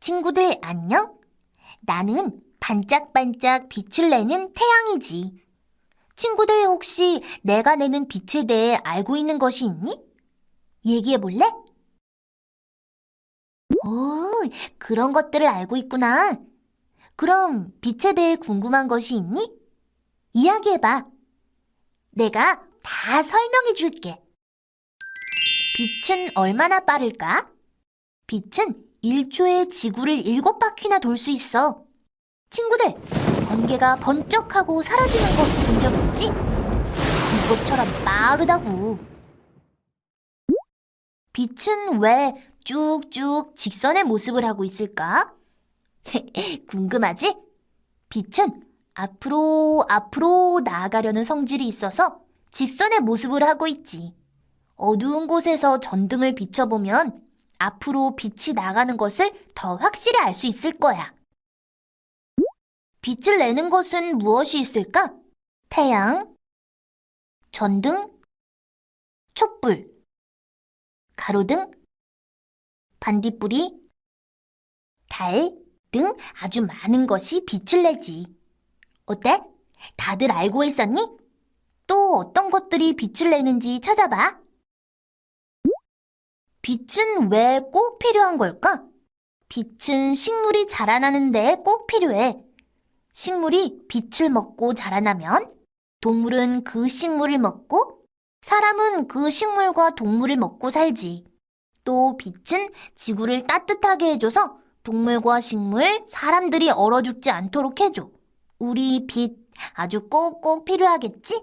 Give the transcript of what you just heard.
친구들 안녕? 나는 반짝반짝 빛을 내는 태양이지. 친구들 혹시 내가 내는 빛에 대해 알고 있는 것이 있니? 얘기해 볼래? 오, 그런 것들을 알고 있구나. 그럼 빛에 대해 궁금한 것이 있니? 이야기해봐. 내가 다 설명해 줄게. 빛은 얼마나 빠를까? 빛은 1초에 지구를 7바퀴나 돌 수 있어. 친구들, 번개가 번쩍하고 사라지는 거 본 적 있지? 그것처럼 빠르다고. 빛은 왜 쭉쭉 직선의 모습을 하고 있을까? 궁금하지? 빛은 앞으로 앞으로 나아가려는 성질이 있어서 직선의 모습을 하고 있지. 어두운 곳에서 전등을 비춰보면 앞으로 빛이 나가는 것을 더 확실히 알 수 있을 거야. 빛을 내는 것은 무엇이 있을까? 태양, 전등, 촛불, 가로등, 반딧불이, 달 등 아주 많은 것이 빛을 내지. 어때? 다들 알고 있었니? 또 어떤 것들이 빛을 내는지 찾아봐. 빛은 왜 꼭 필요한 걸까? 빛은 식물이 자라나는데 꼭 필요해. 식물이 빛을 먹고 자라나면 동물은 그 식물을 먹고 사람은 그 식물과 동물을 먹고 살지. 또 빛은 지구를 따뜻하게 해줘서 동물과 식물, 사람들이 얼어 죽지 않도록 해줘. 우리 빛 아주 꼭꼭 필요하겠지?